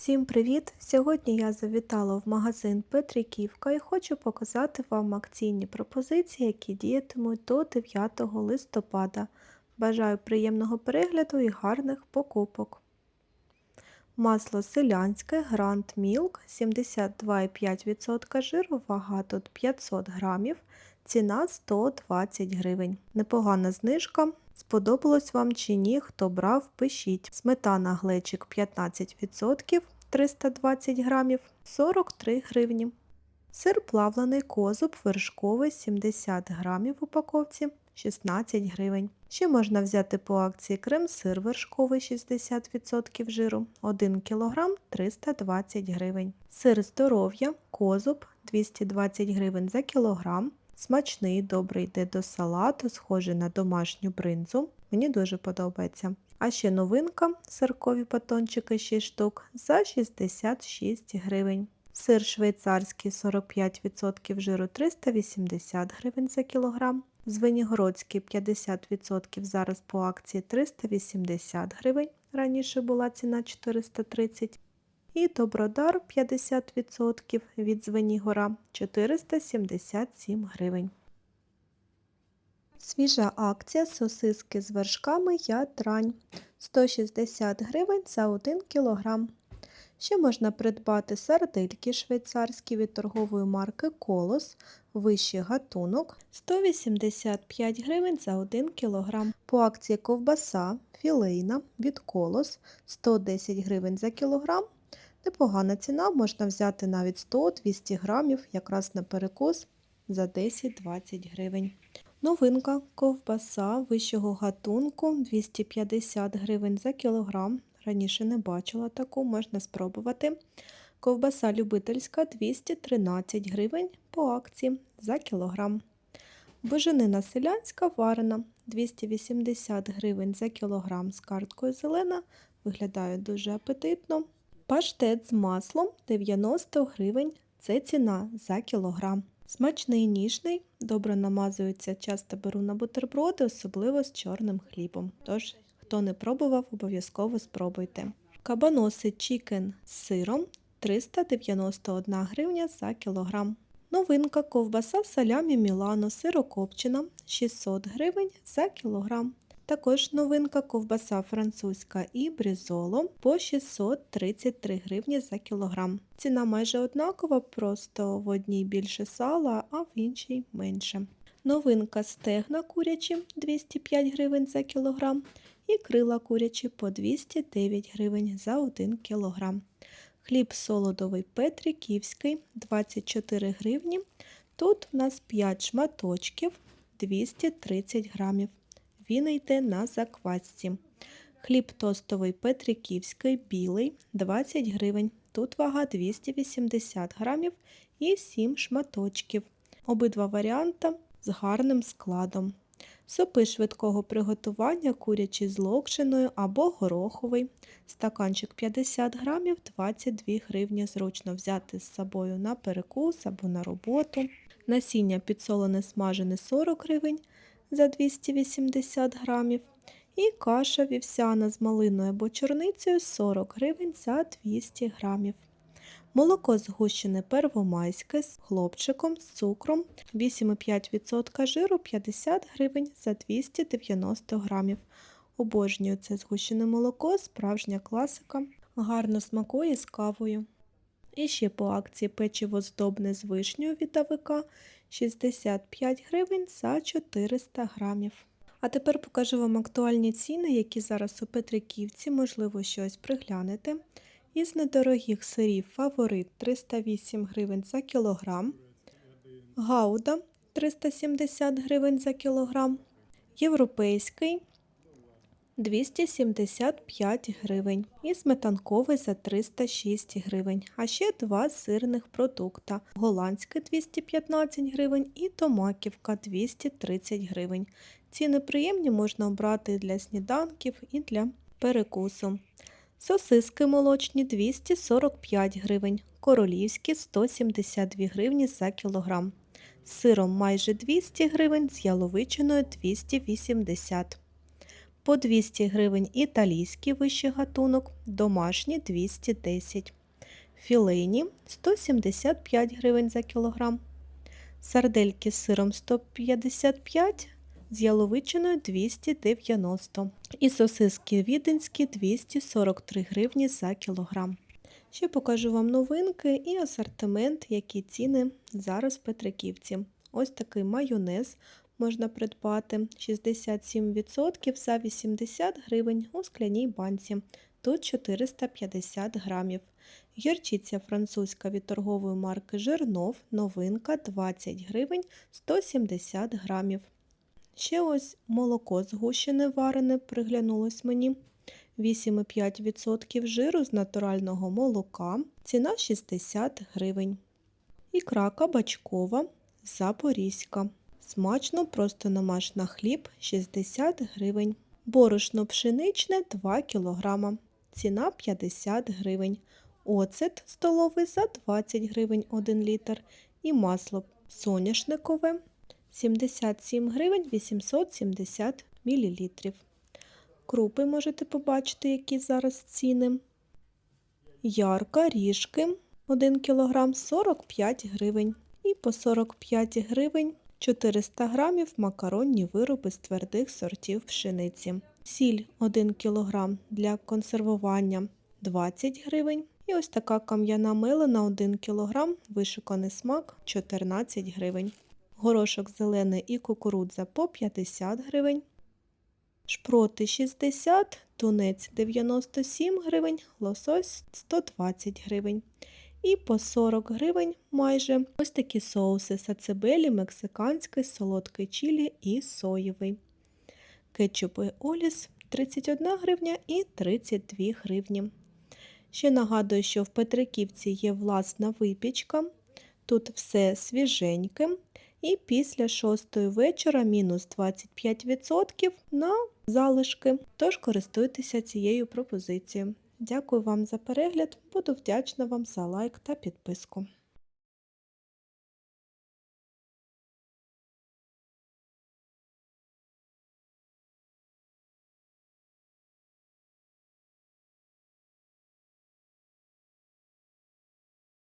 Всім привіт! Сьогодні я завітала в магазин Петриківка і хочу показати вам акційні пропозиції, які діятимуть до 9 листопада. Бажаю приємного перегляду і гарних покупок. Масло селянське Grand Milk 72,5% жиру, вага тут 500 грамів, ціна 120 гривень. Непогана знижка. Сподобалось вам чи ні, хто брав, пишіть. Сметана глечик 15%, 320 грамів, 43 гривні. Сир плавлений козуб вершковий 70 грамів в упаковці, 16 гривень. Ще можна взяти по акції крем-сир вершковий 60% жиру, 1 кг 320 гривень. Сир здоров'я, козуб 220 гривень за кілограм. Смачний, добрий йде до салату, схожий на домашню бринзу. Мені дуже подобається. А ще новинка сиркові батончики 6 штук за 66 гривень. Сир швейцарський 45% жиру 380 гривень за кілограм. Звенігородський 50% зараз по акції 380 гривень. Раніше була ціна 430 і Добродар 50% від Звенігора 477 гривень. Свіжа акція сосиски з вершками ядрань 160 гривень за 1 кг. Ще можна придбати сардельки швейцарські від торгової марки Колос, вищий гатунок 185 гривень за 1 кг. По акції ковбаса філейна від Колос 110 гривень за кілограм. Непогана ціна, можна взяти навіть 100-200 грамів, якраз на перекус за 10-20 гривень. Новинка ковбаса вищого гатунку 250 гривень за кілограм. Раніше не бачила таку, можна спробувати. Ковбаса любительська 213 гривень по акції за кілограм. Боженина селянська варена 280 гривень за кілограм з карткою зелена. Виглядає дуже апетитно. Паштет з маслом 90 гривень це ціна за кілограм. Смачний ніжний, добре намазується, часто беру на бутерброди, особливо з чорним хлібом. Тож, хто не пробував, обов'язково спробуйте. Кабаноси чікен з сиром 391 гривня за кілограм. Новинка ковбаса салямі Мілано сирокопчена 600 гривень за кілограм. Також новинка ковбаса французька і брізоло по 633 гривні за кілограм. Ціна майже однакова, просто в одній більше сала, а в іншій менше. Новинка стегна курячі 205 гривень за кілограм і крила курячі по 209 гривень за 1 кілограм. Хліб солодовий Петриківський 24 гривні. Тут в нас 5 шматочків 230 грамів він на заквасці. Хліб тостовий Петриківський білий 20 гривень. Тут вага 280 грамів і 7 шматочків. Обидва варіанти з гарним складом. Супи швидкого приготування курячі з локшиною або гороховий. Стаканчик 50 грамів 22 гривні. Зручно взяти з собою на перекус або на роботу. Насіння підсолене смажене 40 гривень за 280 грамів. І каша вівсяна з малиною або чорницею 40 гривень за 200 грамів. Молоко згущене первомайське з хлопчиком з цукром 8,5% жиру 50 гривень за 290 грамів. Обожнюю це згущене молоко, справжня класика, гарно смакує з кавою. І ще по акції печиво здобне з вишнею від 65 гривень за 400 грамів. А тепер покажу вам актуальні ціни, які зараз у Петриківці, можливо, щось приглянете. Із недорогих сирів фаворит 308 гривень за кілограм, гауда 370 гривень за кілограм, європейський 275 гривень і сметанковий за 306 гривень, а ще два сирних продукта. Голландське 215 гривень і томаківка 230 гривень. Ціни приємні можна обрати для сніданків і для перекусу. Сосиски молочні 245 гривень, королівські 172 гривні за кілограм. З сиром майже 200 гривень, з яловичиною 280 гривень. По 200 гривень італійський вищий гатунок, домашні 210. Філейні 175 гривень за кілограм. Сардельки з сиром 155, з яловичиною 290. І сосиски віденські 243 гривні за кілограм. Ще покажу вам новинки і асортимент, які ціни зараз в Петриківці. Ось такий майонез можна придбати 67% за 80 гривень у скляній банці. Тут 450 грамів. Гірчиця французька від торгової марки Жернов, новинка 20 гривень 170 грамів. Ще ось молоко згущене варене приглянулось мені. 8,5% жиру з натурального молока, ціна 60 гривень. Ікра кабачкова, запорізька. Смачно просто намаж на хліб 60 гривень. Борошно пшеничне 2 кг. Ціна 50 гривень. Оцет столовий за 20 гривень 1 літр. І масло соняшникове 77 гривень 870 мл. Крупи можете побачити, які зараз ціни. Ярка, ріжки 1 кг 45 гривень. І по 45 гривень 400 грамів макаронні вироби з твердих сортів пшениці. Сіль 1 кг для консервування 20 гривень. І ось така кам'яна милина 1 кг, вишуканий смак 14 гривень. Горошок зелений і кукурудза по 50 гривень. Шпроти 60, тунець 97 гривень, лосось 120 гривень. І по 40 гривень майже ось такі соуси сацебелі, мексиканський, солодкий чилі і соєвий. Кетчупи Оліс 31 гривня і 32 гривні. Ще нагадую, що в Петриківці є власна випічка. Тут все свіженьке. І після 6 вечора мінус 25% на залишки. Тож користуйтеся цією пропозицією. Дякую вам за перегляд, буду вдячна вам за лайк та підписку.